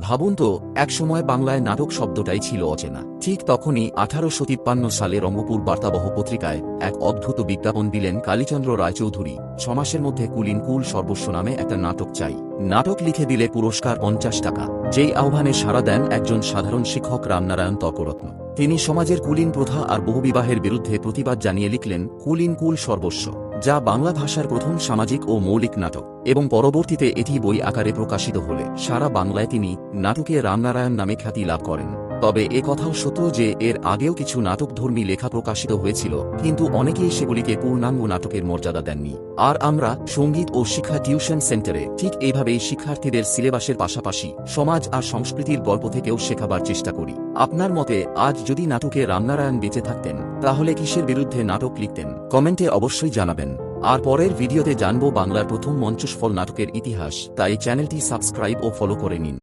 ভাবুন তো, একসময় বাংলায় নাটক শব্দটাই ছিল অচেনা। ঠিক তখনই আঠারোশো তিপ্পান্ন সালে রঙ্গপুর বার্তাবহ পত্রিকায় এক অদ্ভুত বিজ্ঞাপন দিলেন কালীচন্দ্র রায়চৌধুরী। ছমাসের মধ্যে কুলিন কুল সর্বস্ব নামে একটা নাটক চাই। নাটক লিখে দিলে পুরস্কার পঞ্চাশ টাকা। যেই আহ্বানে সাড়া দেন একজন সাধারণ শিক্ষক রামনারায়ণ তর্করত্ন তিনি সমাজের কুলিন প্রথা আর বহুবিবাহের বিরুদ্ধে প্রতিবাদ জানিয়ে লিখলেন, কুলীন কুল সর্বস্ব। যা বাংলা ভাষার প্রথম সামাজিক ও মৌলিক নাটক, এবং পরবর্তীতে এটি বই আকারে প্রকাশিত হলে সারা বাংলায় তিনি নাটকে রামনারায়ণ নামে খ্যাতি লাভ করেন। তবে এ কথাও সত্য যে এর আগেও কিছু নাটকধর্মী লেখা প্রকাশিত হয়েছিল, কিন্তু অনেকেই সেগুলিকে পূর্ণাঙ্গ নাটকের মর্যাদা দেননি। আর আমরা সংগীত ও শিক্ষা টিউশন সেন্টারে ঠিক এইভাবেই শিক্ষার্থীদের সিলেবাসের পাশাপাশি সমাজ আর সংস্কৃতির গল্প থেকেও শেখাবার চেষ্টা করি। আপনার মতে আজ যদি নাটকে রামনারায়ণ বেঁচে থাকতেন তাহলে কিসের বিরুদ্ধে নাটক লিখতেন? কমেন্টে অবশ্যই জানাবেন। আর পরের ভিডিওতে জানব বাংলার প্রথম মঞ্চস্ফল নাটকের ইতিহাস, তাই চ্যানেলটি সাবস্ক্রাইব ও ফলো করে নিন।